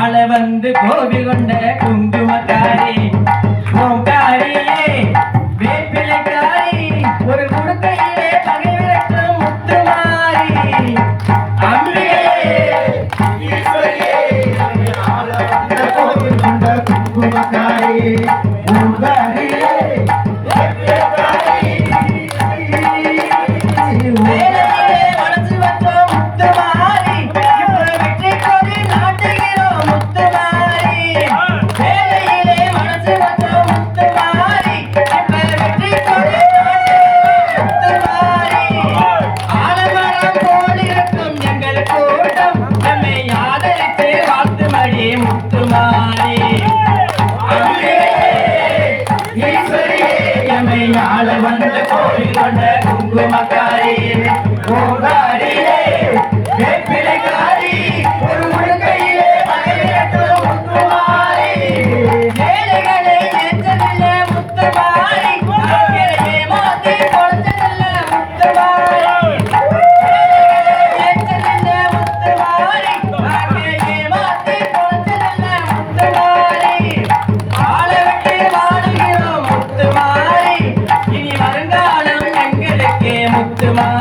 ஆள வந்து கோவில் கொண்ட குங்குமக்காரி ஈஸ்வரியே எம்மை ஆள வந்த கோயில் கொண்ட குங்குமக்காரே. 对吗？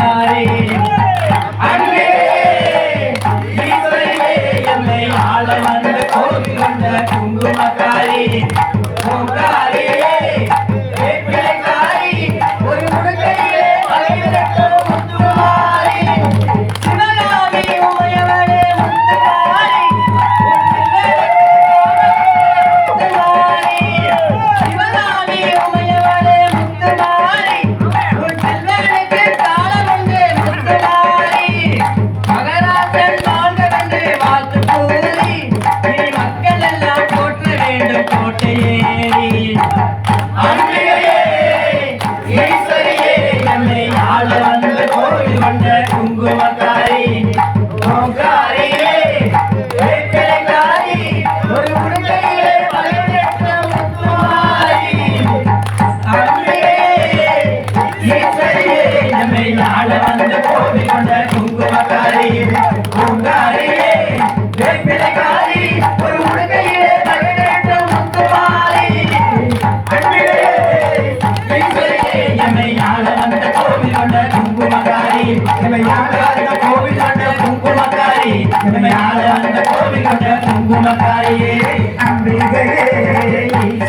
கோட்டையேறி ஈஸ்வரியே என்னை ஆள வந்த கோவில் வந்த குங்குமக்காரி ஓங்காரியே ஆள குங்குமக்காரி அம்பிகையே